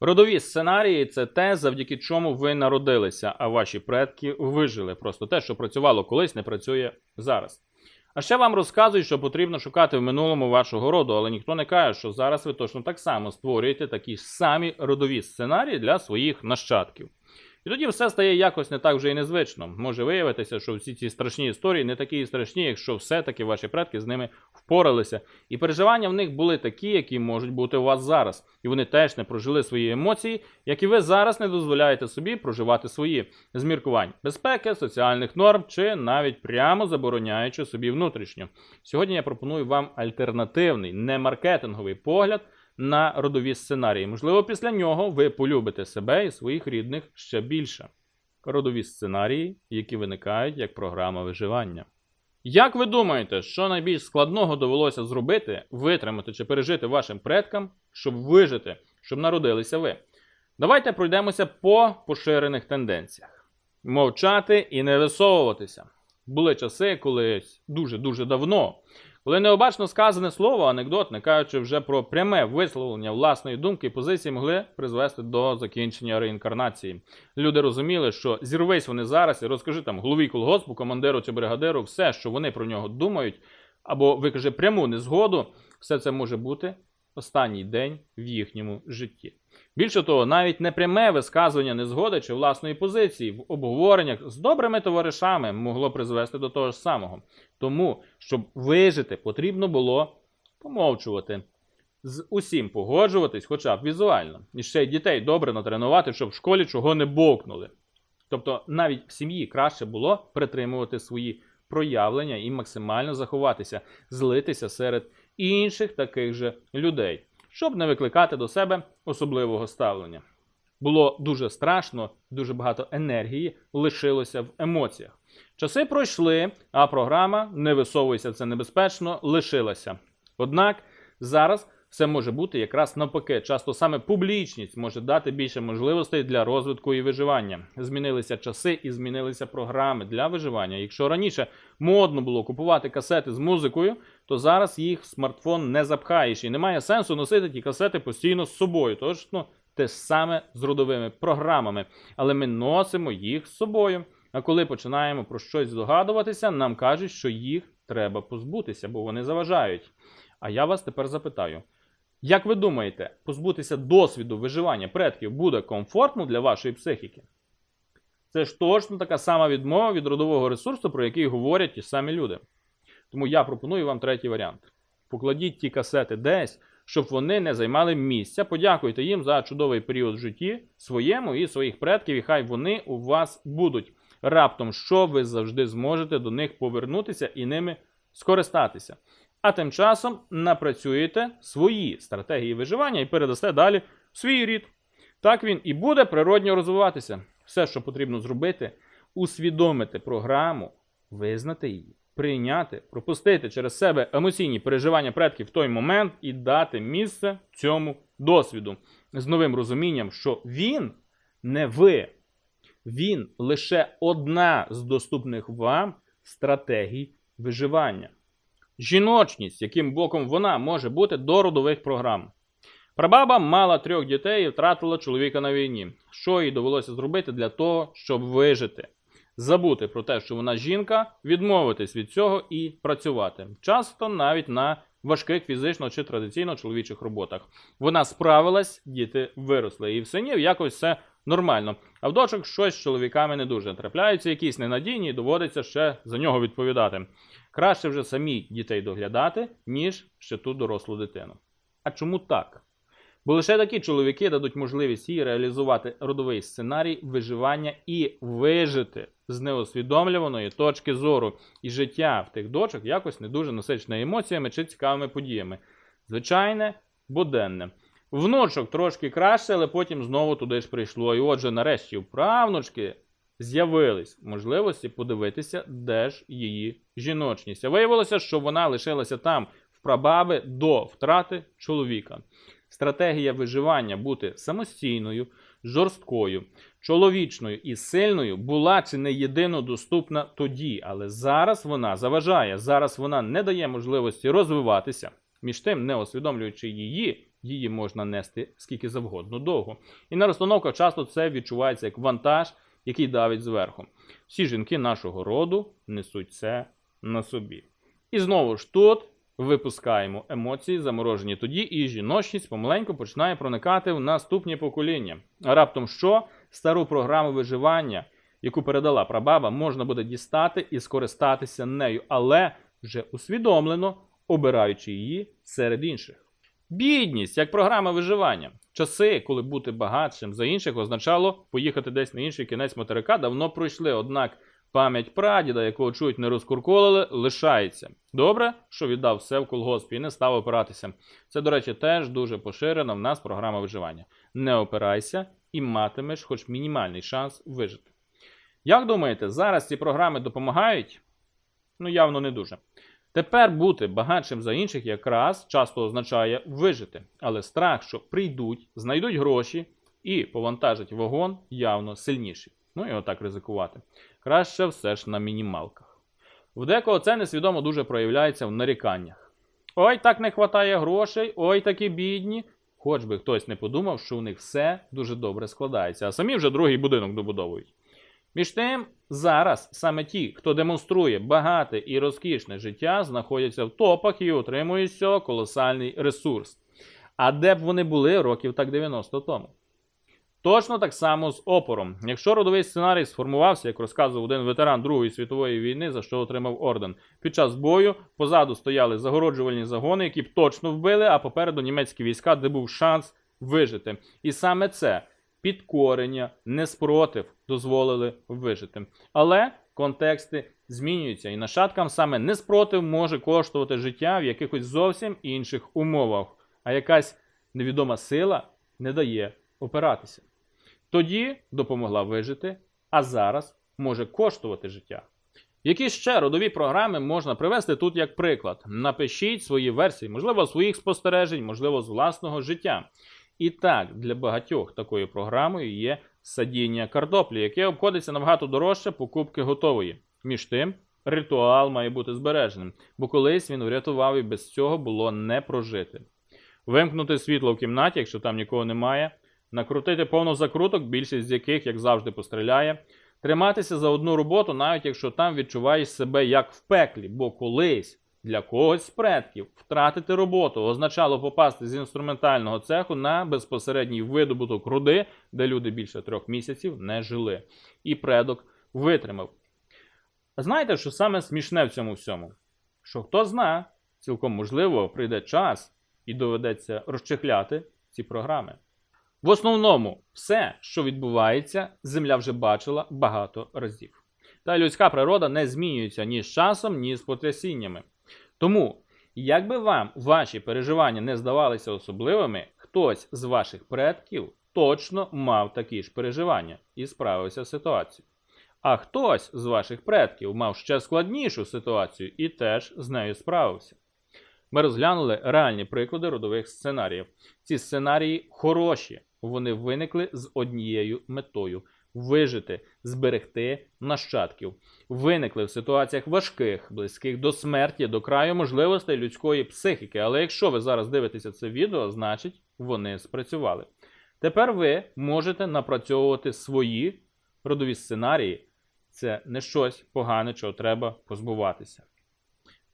Родові сценарії це те, завдяки чому ви народилися, а ваші предки вижили. Просто те, що працювало колись, не працює зараз. А ще вам розказують, що потрібно шукати в минулому вашого роду, але ніхто не каже, що зараз ви точно так само створюєте такі ж самі родові сценарії для своїх нащадків. І тоді все стає якось не так вже і незвично. Може виявитися, що всі ці страшні історії не такі страшні, якщо все-таки ваші предки з ними впоралися. І переживання в них були такі, які можуть бути у вас зараз. І вони теж не прожили свої емоції, як і ви зараз не дозволяєте собі проживати свої з міркувань безпеки, соціальних норм чи навіть прямо забороняючи собі внутрішньо. Сьогодні я пропоную вам альтернативний, не маркетинговий погляд на родові сценарії. Можливо, після нього ви полюбите себе і своїх рідних ще більше. Родові сценарії, які виникають як програма виживання. Як ви думаєте, що найбільш складного довелося зробити, витримати чи пережити вашим предкам, щоб вижити, щоб народилися ви? Давайте пройдемося по поширених тенденціях: мовчати і не висовуватися. Були часи, коли дуже-дуже давно, коли необачно сказане слово, анекдот, не кажучи вже про пряме висловлення власної думки і позиції, могли призвести до закінчення реінкарнації. Люди розуміли, що зірвись вони зараз і розкажи там голові колгоспу, командиру чи бригадиру все, що вони про нього думають, або викаже пряму незгоду, все це може бути останній день в їхньому житті. Більше того, навіть непряме висказування незгоди чи власної позиції в обговореннях з добрими товаришами могло призвести до того ж самого. Тому, щоб вижити, потрібно було помовчувати. З усім погоджуватись, хоча б візуально. І ще й дітей добре натренувати, щоб в школі чого не бовкнули. Тобто навіть в сім'ї краще було притримувати свої проявлення і максимально заховатися, злитися серед інших таких же людей, щоб не викликати до себе особливого ставлення. Було дуже страшно, дуже багато енергії лишилося в емоціях. Часи пройшли, а програма не висовуйся, це небезпечно, лишилася. Однак зараз все може бути якраз навпаки. Часто саме публічність може дати більше можливостей для розвитку і виживання. Змінилися часи і змінилися програми для виживання. Якщо раніше модно було купувати касети з музикою, то зараз їх в смартфон не запхаєш і немає сенсу носити ті касети постійно з собою. Тож ну, те ж саме з родовими програмами, але ми носимо їх з собою. А коли починаємо про щось здогадуватися, нам кажуть, що їх треба позбутися, бо вони заважають. А я вас тепер запитаю: як ви думаєте, позбутися досвіду виживання предків буде комфортно для вашої психіки? Це ж точно така сама відмова від родового ресурсу, про який говорять ті самі люди. Тому я пропоную вам третій варіант: покладіть ті касети десь, щоб вони не займали місця. Подякуйте їм за чудовий період в житті своєму і своїх предків, і хай вони у вас будуть. Раптом, що ви завжди зможете до них повернутися і ними скористатися. А тим часом напрацюєте свої стратегії виживання і передасте далі свій рід. Так він і буде природньо розвиватися. Все, що потрібно зробити, усвідомити програму, визнати її, прийняти, пропустити через себе емоційні переживання предків в той момент і дати місце цьому досвіду з новим розумінням, що він не ви, він лише одна з доступних вам стратегій виживання. Жіночність, яким боком вона може бути до родових програм. Прабаба мала трьох дітей і втратила чоловіка на війні. Що їй довелося зробити для того, щоб вижити? Забути про те, що вона жінка, відмовитись від цього і працювати. Часто навіть на важких фізично чи традиційно чоловічих роботах. Вона справилась, діти виросли, і в синів якось все нормально. А в дочок щось з чоловіками не дуже. Трапляються якісь ненадійні, доводиться ще за нього відповідати. Краще вже самі дітей доглядати, ніж ще ту дорослу дитину. А чому так? Бо лише такі чоловіки дадуть можливість їй реалізувати родовий сценарій виживання і вижити з неосвідомлюваної точки зору. І життя в тих дочок якось не дуже насичене емоціями чи цікавими подіями. Звичайне, буденне. Внучок трошки краще, але потім знову туди ж прийшло. І отже, нарешті, у правнучки з'явились можливості подивитися, де ж її жіночність. А виявилося, що вона лишилася там в прабаби до втрати чоловіка. Стратегія виживання бути самостійною, жорсткою, чоловічною і сильною була чи не єдино доступна тоді, але зараз вона заважає, зараз вона не дає можливості розвиватися. Між тим, не усвідомлюючи її, її можна нести скільки завгодно довго. І на розстановках часто це відчувається як вантаж, який давить зверху. Всі жінки нашого роду несуть це на собі. І знову ж тут випускаємо емоції, заморожені тоді, і жіночність помаленьку починає проникати в наступні покоління. А раптом що? Стару програму виживання, яку передала прабаба, можна буде дістати і скористатися нею, але вже усвідомлено, обираючи її серед інших. Бідність як програма виживання. Часи, коли бути багатшим за інших, означало поїхати десь на інший кінець материка, давно пройшли. Однак пам'ять прадіда, якого чують не розкурколили, лишається. Добре, що віддав все в колгоспі і не став опиратися. Це, до речі, теж дуже поширена в нас програма виживання. Не опирайся і матимеш хоч мінімальний шанс вижити. Як думаєте, зараз ці програми допомагають? Ну, явно не дуже. Тепер бути багатшим за інших якраз часто означає вижити, але страх, що прийдуть, знайдуть гроші і повантажать вагон, явно сильніший. Ну і отак ризикувати. Краще все ж на мінімалках. В декого це несвідомо дуже проявляється в наріканнях. Ой, так не вистачає грошей, ой, такі бідні. Хоч би хтось не подумав, що у них все дуже добре складається, а самі вже другий будинок добудовують. Між тим, зараз саме ті, хто демонструє багате і розкішне життя, знаходяться в топах і отримують з цього колосальний ресурс. А де б вони були років так 90 тому? Точно так само з опором. Якщо родовий сценарій сформувався, як розказував один ветеран Другої світової війни, за що отримав орден, під час бою позаду стояли загороджувальні загони, які б точно вбили, а попереду німецькі війська, де був шанс вижити. І саме це підкорення, неспротив дозволили вижити. Але контексти змінюються, і нащадкам саме неспротив може коштувати життя в якихось зовсім інших умовах, а якась невідома сила не дає опиратися. Тоді допомогла вижити, а зараз може коштувати життя. Які ще родові програми можна привести тут як приклад? Напишіть свої версії, можливо, своїх спостережень, можливо, з власного життя. І так, для багатьох такою програмою є садіння картоплі, яке обходиться набагато дорожче покупки готової. Між тим, ритуал має бути збереженим, бо колись він врятував і без цього було не прожити. Вимкнути світло в кімнаті, якщо там нікого немає, накрутити повно закруток, більшість з яких, як завжди, постріляє. Триматися за одну роботу, навіть якщо там відчуваєш себе як в пеклі, бо колись для когось з предків втратити роботу означало попасти з інструментального цеху на безпосередній видобуток руди, де люди більше трьох місяців не жили. І предок витримав. Знаєте, що саме смішне в цьому всьому? Що хто зна, цілком можливо, прийде час і доведеться розчехляти ці програми. В основному, все, що відбувається, Земля вже бачила багато разів. Та людська природа не змінюється ні з часом, ні з потрясіннями. Тому, якби вам ваші переживання не здавалися особливими, хтось з ваших предків точно мав такі ж переживання і справився з ситуацією. А хтось з ваших предків мав ще складнішу ситуацію і теж з нею справився. Ми розглянули реальні приклади родових сценаріїв. Ці сценарії хороші, вони виникли з однією метою вижити, зберегти нащадків. Виникли в ситуаціях важких, близьких до смерті, до краю можливостей людської психіки. Але якщо ви зараз дивитеся це відео, значить вони спрацювали. Тепер ви можете напрацьовувати свої родові сценарії. Це не щось погане, чого треба позбуватися.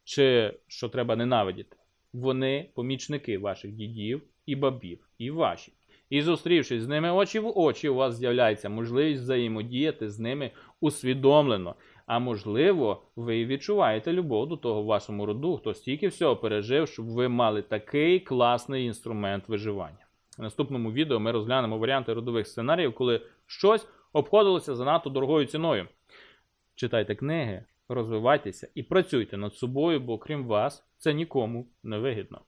Чи що треба ненавидіти. Вони помічники ваших дідів і бабів, і ваші. І зустрівшись з ними очі в очі, у вас з'являється можливість взаємодіяти з ними усвідомлено. А можливо, ви відчуваєте любов до того вашому роду, хто стільки всього пережив, щоб ви мали такий класний інструмент виживання. В наступному відео ми розглянемо варіанти родових сценаріїв, коли щось обходилося занадто дорогою ціною. Читайте книги, розвивайтеся і працюйте над собою, бо крім вас, це нікому не вигідно.